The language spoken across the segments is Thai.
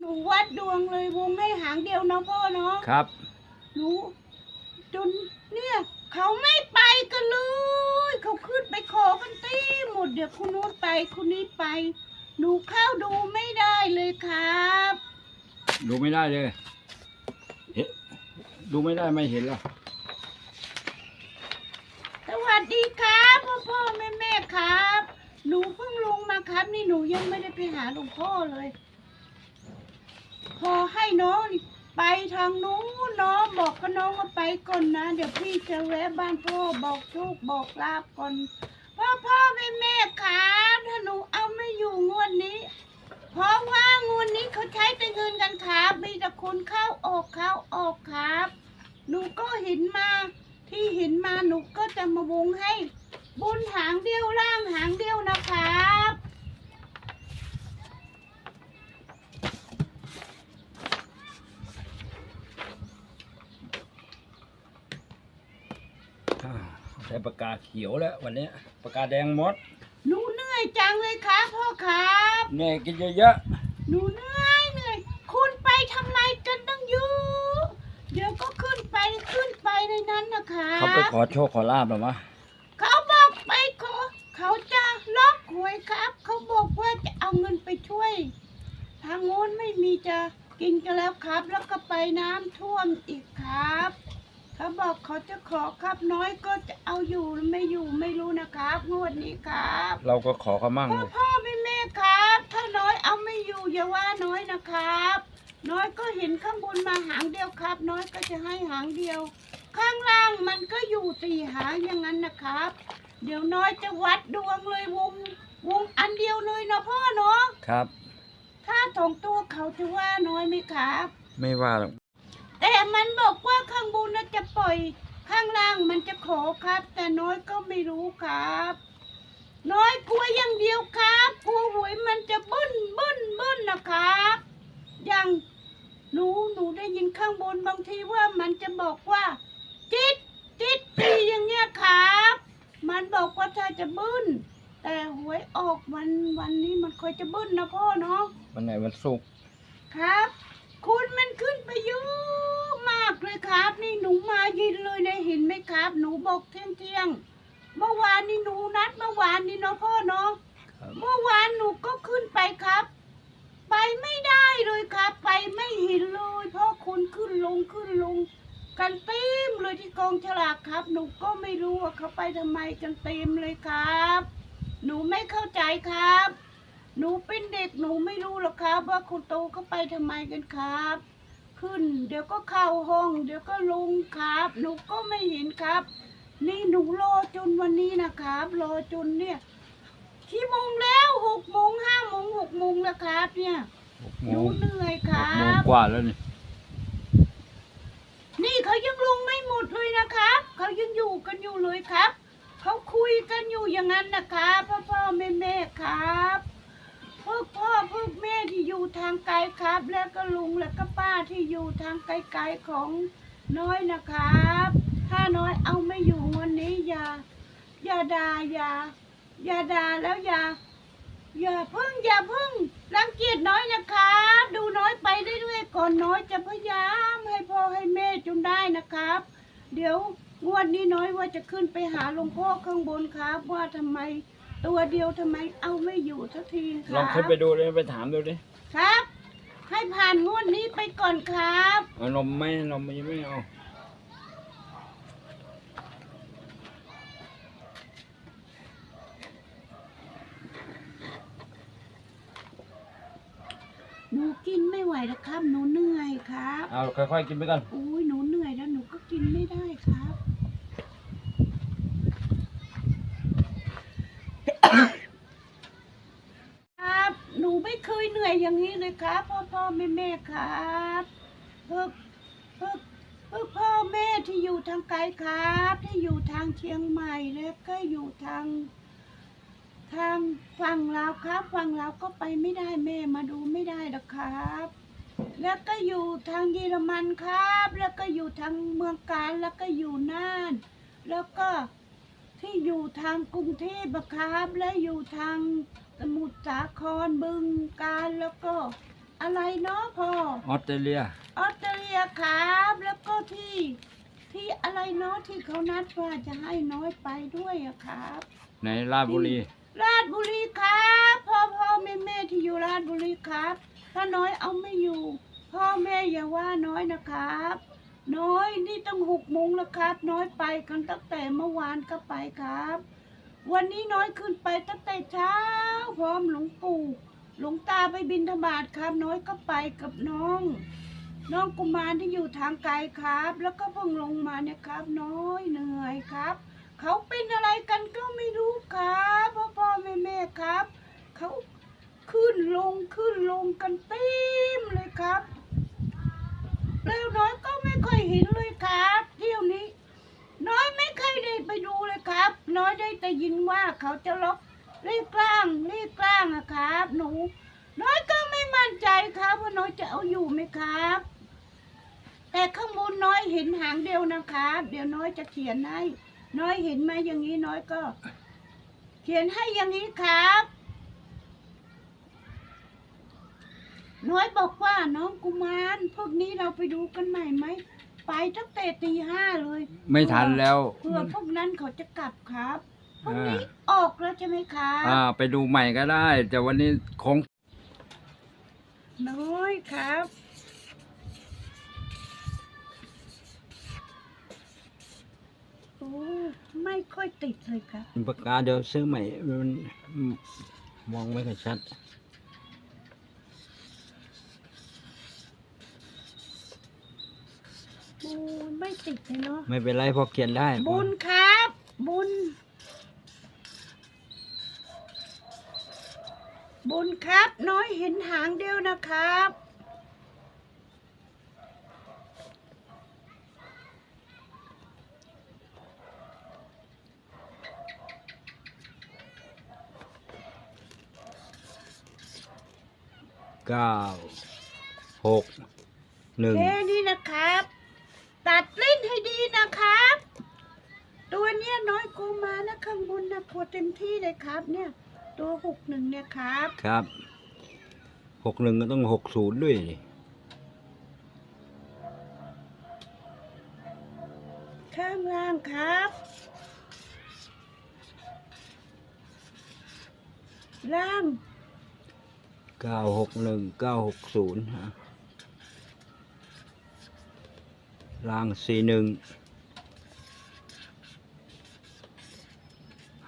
หนูวัดดวงเลยวงให้หางเดียวนะพ่อเนาะครับ หนูจนเนี่ย เขาไม่ไปกันเลย เขาขึ้นไปขอกันเต็มหมดเดี๋ยวคุณนู้นไปคุณนี้ไป หนูเข้าดูไม่ได้เลยครับ ดูไม่ได้เลยเอ๊ะดูไม่ได้ไม่เห็นหรอสวัสดีครับพ่อพ่อแม่แม่ครับ หนูเพิ่งลงมาครับ นี่หนูยังไม่ได้ไปหาหลวงพ่อเลย พอให้น้องไปทางนู้นน้องบอกกับน้องว่าไปก่อนนะ เดี๋ยวพี่จะแวะบ้านพ่อบอกโชคบอกลาบก่อนพ่อพ่อแม่แม่ครับถ้าหนูเอาไม่อยู่งวดนี้ เพราะว่างวดนี้เขาใช้แต่เงินกันครับมีแต่คนเข้าออกเข้าออกครับ หนูก็เห็นมาที่เห็นมาหนูก็จะมาวงให้บุญหางเดียวล่างหางเดียวนะครับ อ่าใช้ ปากกาเขียวแล้ววันนี้ปากกาแดงหมดหนูเหนื่อยจังเลยครับพ่อครับเนี่ยกินเยอะหนูเหนื่อยเหนื่อยคุณไปทำไมกันตั้งเยอะเดี๋ยวก็ขึ้นไปขึ้นไปในนั้นนะครัๆบเขาไปขอโชคขอลาบหรอมะเขาบอกไปขอเขาจะล็อกหวยครับ เขาบอกว่าจะเอาเงินไปช่วย ทางโน้นไม่มีจะกินกันแล้วครับ แล้วก็ไปน้ำท่วมอีกครับ เขาบอกเขาจะขอครับน้อยก็จะเอาอยู่หรือไม่อยู่ไม่รู้นะครับ งวดนี้ครับเราก็ขอเขามั่งพ่อเลยพ่อแม่แม่ครับ ถ้าน้อยเอาไม่อยู่อย่าว่าน้อยนะครับ น้อยก็เห็นข้างบนมาหางเดียวครับ น้อยก็จะให้หางเดียว ข้างล่างมันก็อยู่สี่หางอย่างนั้นนะครับ เดี๋ยวน้อยจะวัดดวงเลยวงวงอันเดียวเลยนะพ่อเนาะครับ ถ้าสองตัวเขาจะว่าน้อยไหมครับ ไม่ว่าหรอกแต่ มันบอกว่าข้างบนน่ะจะปล่อย ข้างล่างมันจะขอครับ แต่น้อยก็ไม่รู้ครับ น้อยกลัวอย่างเดียวครับกลัวหวยมันจะบึ้นบึ้นบึ้นนะครับอย่างหนูหนูได้ยินข้างบนบางทีว่ามันจะบอกว่าจิตจิตตีอย่างเงี้ยครับ มันบอกว่าถ้าจะบึ้น แต่หวยออกวันวันนี้มันค่อยจะบึ้นนะพ่อเนาะวันไหนวันศุกร์ครับ คุณมันขึ้นไปเยอะมากเลยครับ นี่หนูมายินเลยนะเห็นไหมครับ หนูบอกเที่ยงเที่ยงๆเมื่อวานนี่หนูนัดเมื่อวานนี่เนาะพ่อเนาะครับเมื่อวานหนูก็ขึ้นไปครับ ไปไม่ได้เลยครับ ไปไม่เห็นเลยเพราะคนขึ้นลงขึ้นลง กันเต็มเลยที่กองฉลากครับ หนูก็ไม่รู้ว่าเขาไปทำไมกันเต็มเลยครับ หนูไม่เข้าใจครับ หนูเป็นเด็กหนูไม่รู้หรอกครับ ว่าคนโตเขาไปทำไมกันครับ ขึ้น เดี๋ยวก็เข้าห้อง เดี๋ยวก็ลงครับ หนูก็ไม่เห็นครับ นี่หนูรอจนวันนี้นะครับ รอจนเนี่ยกี่โมงแล้วหกโมงห้าโมงหกโมงแล้วครับ เนี่ยหกโมหนูงเหนื่อยคหรักโมงบ กว่าแล้วนี่นี่เขายังลงไม่หมดเลยนะครับ เขายังอยู่กันอยู่เลยครับ เขาคุยกันอยู่อย่างนั้นนะครับพ่อพ่อแม่แม่ครับ พวกพ่อพวกแม่ที่อยู่ทางไกลครับ แล้วก็ลุงแล้วก็ป้าที่อยู่ทางไกลๆของน้อยนะครับ ถ้าน้อยเอาไม่อยู่วันนี้อย่าอย่าด่าอย่าอย่าด่าแล้วอย่าอย่าพึ่งอย่าพึ่งรังเกียจน้อยนะครับ ดูน้อยไปเรื่อยๆก่อนน้อยจะพยายามให้พ่อให้แม่จนได้นะครับ เดี๋ยวงวดนี้น้อยว่าจะขึ้นไปหาหลวงพ่อข้างบนครับ ว่าทำไม ตัวเดียวทำไมเอาไม่อยู่สักทีคลอรังขึ้นบไปดูเลยไปถามดูดิครับ ให้ผ่านงวดนี้ไปก่อนครับ เอานมไหมนมยังไม่เอาหนูกินไม่ไหวแล้วครับ หนูเหนื่อยครับ เอาค่อยๆกินไปก่อน อุ้ยหนูเหนื่อยแล้วหนูก็กินไม่ได้ครับครับ หนูไม่เคยเหนื่ อยอย่างนี้เลยครับพ่อพ่อแม่แม่ครับพวกพวกพวกพ่อแม่ที่อยู่ทางไกลครับ ที่อยู่ทางเชียงใหม่แล้วก็อยู่ทาง ทางฝั่งลาวครับฝั่งลาวก็ไปไม่ได้แม่มาดูไม่ได้หรอกครับ แล้วก็อยู่ทางเยอรมันครับ แล้วก็อยู่ทางเมืองการแล้วก็อยู่น่าน แล้วก็ที่อยู่ทางกรุงเทพครับ และอยู่ทาง สมุทรสาครบึงการแล้วก็ อะไรเนาะพ่อออสเตรเลีย ออสเตรเลียครับแล้วก็ที่ ที่อะไรเนาะที่เขานัดว่าจะให้น้อยไปด้วยอะครับ ในราชบุรี ราชบุรีครับพ่อพ่อแม่แม่ที่อยู่ราชบุรีครับ ถ้าน้อยเอาไม่อยู่ พ่อแม่อย่าว่าน้อยนะครับ น้อยนี่ต้องหกโมงแล้วครับ น้อยไปกันตั้งแต่เมื่อวานก็ไปครับ วันนี้น้อยขึ้นไปตั้งแต่เช้า พร้อมหลวงปู่หลวงตาไปบินธบาตครับน้อยก็ไปกับน้อง น้องกุมารที่อยู่ทางไกลครับ แล้วก็เพิ่งลงมาเนี่ยครับ น้อยเหนื่อยครับ เขาเป็นอะไรกันก็ไม่รู้ครับพ่อพ่อแม่แม่ครับเขาขึ้นลงขึ้นลงกันเต็มเลยครับแล้วน้อยก็ไม่ค่อยเห็นเลยครับ เที่ยวนี้ น้อยไม่เคยได้ไปดูเลยครับ น้อยได้แต่ยินว่าเขาจะล็อกเลขกลางเลขกลางอะครับ หนู น้อยก็ไม่มั่นใจครับว่าน้อยจะเอาอยู่ไหมครับ แต่ข้างบนน้อยเห็นหางเดียวนะครับ เดี๋ยวน้อยจะเขียนให้น้อยเห็นไหมอย่างนี้น้อยก็ เขียนให้อย่างนี้ครับ น้อยบอกว่าน้องกุมารพวกนี้เราไปดูกันใหม่ไหม ไปตั้งแต่ตีห้าเลยไม่ทันแล้ว เพื่อพวกนั้นเขาจะกลับครับพวกอ่านี้ออกแล้วใช่ไหมครับอ่า ไปดูใหม่ก็ได้ แต่วันนี้คงน้อยครับ โอ้ไม่ค่อยติดเลยครับปากกาเดี๋ยวซื้อใหม่มันมองไม่ค่อยชัด โอ้ไม่ติดเลยเนาะไม่เป็นไรเพอเขียนได้บุญครับ บุญ บุญครับ น้อยเห็นหางเดียวนะครับ เก้าหกหนึ่ง แค่นี้นะครับ ตัดเล่นให้ดีนะครับ ตัวเนี้ยน้อยกูมานะข้างบนนะพอเต็มที่เลยครับ เนี่ย ตัวหกหนึ่งเนี่ยครับครับหกหนึ่งก็ต้องหกศูนย์ด้วยดิข้างล่างครับ ล่างเก้าหกหนึ่งเก้าหกศูนย์ฮะ ล่างสี่หนึ่ง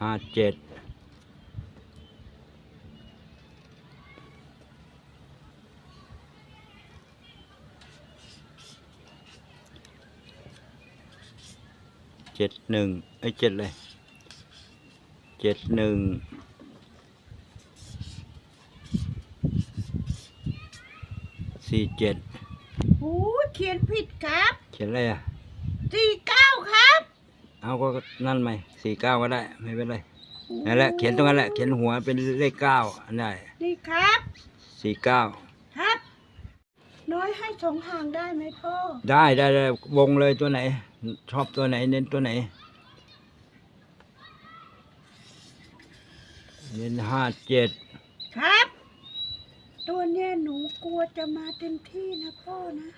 ห้าเจ็ดเจ็ดหนึ่งไอ้เจ็ดเลยเจ็ดหนึ่งสี่เจ็ด เขียนผิดครับ เขียนอะไรอะสี่เก้าครับเอาก็นั่นไหมสี่เก้าก็ได้ไม่เป็นไรนั่นแหละเขียนตรงนั้นแหละเขียนหัวเป็นเลขเก้าอันได้นี่ครับสี่เก้าครับ น้อยให้สองห่างได้ไหมพ่อได้ได้ได้วงเลยตัวไหน ชอบตัวไหนเน้นตัวไหน เน้นห้าเจ็ดครับ ตัวเนี้ยหนูกลัวจะมาเต็มที่นะพ่อนะ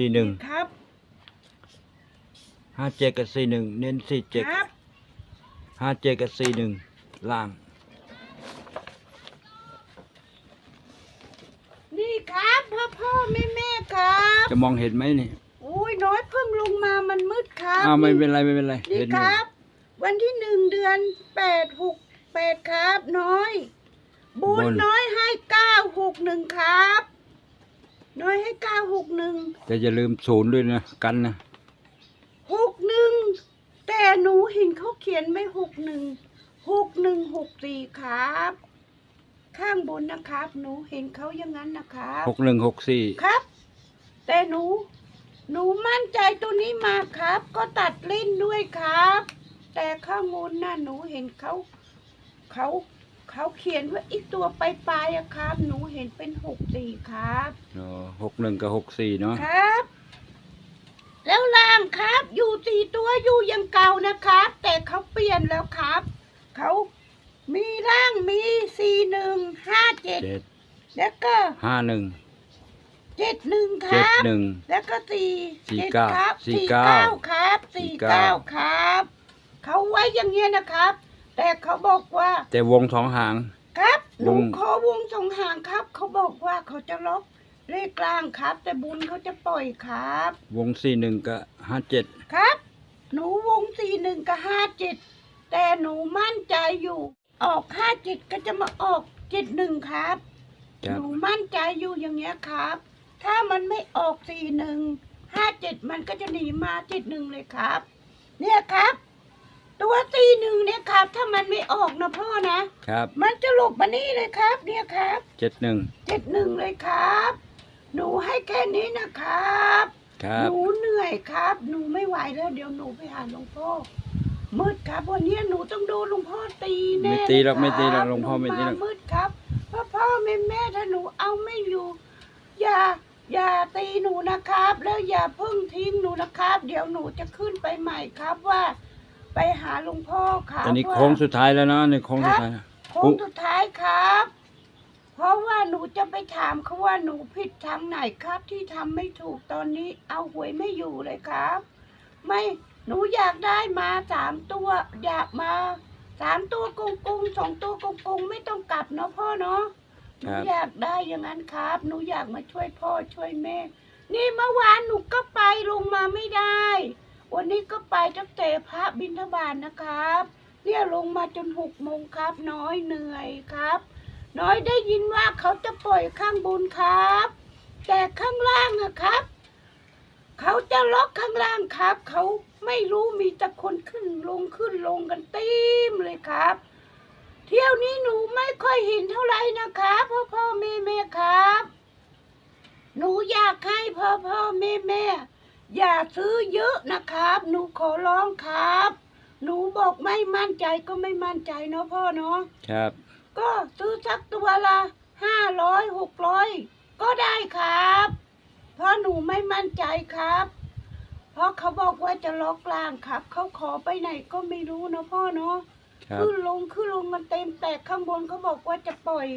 สี่หนึ่งครับ ห้าเจ็ดกับสี่หนึ่งเน้นสี่เจ็ดครับ ห้าเจ็ดกับสี่หนึ่งล่าง นี่ครับพ่อพ่อแม่แม่ครับ จะมองเห็นไหมนี่อุ้ยน้อยเพิ่งลงมามันมืดครับอ้าวไม่เป็นไรไม่เป็นไรนี่เห็นอคยู่รับ วันที่หนึ่งเดือนแปดหกแปดครับน้อย บุญน้อยให้เก้าหกหนึ่งครับ น้อยให้เก้าหกหนึ่งแต่อย่าลืมศูนย์ด้วยนะกันนะหกหนึ่งแต่หนูเห็นเขาเขียนไม่หกหนึ่งหกหนึ่งหกสี่ครับ ข้างบนนะครับ หนูเห็นเขาอย่างนั้นนะครับหกหนึ่งหกสี่ครับ แต่หนู หนูมั่นใจตัวนี้มากครับ ก็ตัดเล่นด้วยครับ แต่ข้างบนน่ะหนูเห็นเขาเขา เขาเขียนว่าอีกตัวปลายๆอะครับ หนูเห็นเป็นหกสี่ครับหกหนึ่งกับหกสี่เนาะครับแแล้วล่างครับ อยู่สี่ตัวอยู่อยังเก่านะครับ แต่เขาเปลี่ยนแล้วครับ เขามีร่างมีสี่หนึ่งห้าเจ็ดเจ็ดแล้วก็ห้าหนึ่งเจ็ดหนึ่งคเจ็ดรับ หนึ่ง แล้วก็สี่สี่จ็ดเก้าครับสี่สี่เก้าเก้าครับสี่สี่เก้า เก้าครับ เขาไว้อย่างเงี้ยนะครับ แต่เขาบอกว่าแต่วงสองหาง ครับหนูวงขอวงสองหางครับ เขาบอกว่าเขาจะล็อกเลขกลางครับ แต่บุญเขาจะปล่อยครับ วงสี่หนึ่งกับห้าเจ็ดครับ หนูวงสี่หนึ่งกับห้าเจ็ดแต่หนูมั่นใจอยู่ ออกห้าเจ็ดก็จะมาออกเจ็ดหนึ่งครับ ครัหบนูมั่นใจอยู่อย่างเงี้ยครับ ถ้ามันไม่ออกสี่หนึ่งห้าเจ็ดมันก็จะหนีมาเจ็ดหนึ่งเลยครับ เนี่ยครับ ตัวสี่หนึ่งเนี่ยครับ ถ้ามันไม่ออกนะพ่อนะ ครับมันจะหลบมานี่เลยครับ เนี่ยครับเจ็ดหนึ่งเจ็ดหนึ่งเลยครับ หนูให้แค่นี้นะครับ ครัหบนูเหนื่อยครับ หนูไม่ไหวแล้วเดี๋ยวหนูไปหาหลวงพ่อมืดครับวันนี้หนูต้องโดนหลวงพ่อตีแน่ไม่ตีหรอกเลยไม่ตีหรอกคบหลวงพ่อไม่ตีหรอก นูามืดครับพ่อพ่อแม่แม่ถ้าหนูเอาไม่อยู่ อย่า อย่าตีหนูนะครับ แล้วอย่าเพิ่งทิ้งหนูนะครับ เดี๋ยวหนูจะขึ้นไปใหม่ครับว่า ไปหาหลวงพ่อครับตอนนี้ว่าโค้งสุดท้ายแล้วเนาะในโค้งสุดท้ายโค้งสุดท้ายครับ เพราะว่าหนูจะไปถามเขาว่าหนูผิดทางไหนครับ ที่ทำไม่ถูกตอนนี้เอาหวยไม่อยู่เลยครับ ไม่หนูอยากได้มาสามตัวอยากมาสามตัวกงกงสองตัวกงกงไม่ต้องกลับเนาะพ่อเนาะหนูครับอยากได้อย่างนั้นครับ หนูอยากมาช่วยพ่อช่วยแม่ นี่เมื่อวานหนูก็ไปลงมาไม่ได้ วันนี้ก็ไปตั้งแต่พระบิณฑบาตนะครับเนี่ยลงมาจนหกโมงครับ น้อยเหนื่อยครับ น้อยได้ยินว่าเขาจะปล่อยข้างบนครับ แต่ข้างล่างอะครับ เขาจะล็อกข้างล่างครับ เขาไม่รู้มีแต่คนขึ้นลงขึ้นลงกันเต็มเลยครับ เที่ยวนี้หนูไม่ค่อยเห็นเท่าไหร่นะครับพ่อพ่อแม่แม่ครับ หนูอยากให้พ่อพ่อแม่แม่ อย่าซื้อเยอะนะครับ หนูขอร้องครับ หนูบอกไม่มั่นใจก็ไม่มั่นใจเนาะพ่อเนาะ ครับ ก็ซื้อสักตัวละห้าร้อยหกร้อยก็ได้ครับ เพราะหนูไม่มั่นใจครับ เพราะเขาบอกว่าจะล็อกล่างครับ เขาขอไปไหนก็ไม่รู้เนาะพ่อเนาะครับขึ้นลงขึ้นลงกันเต็มแต่ข้างบนเขาบอกว่าจะปล่อย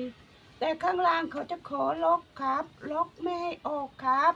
แต่ข้างล่างเขาจะขอล็อกครับ ล็อกไม่ให้ออกครับ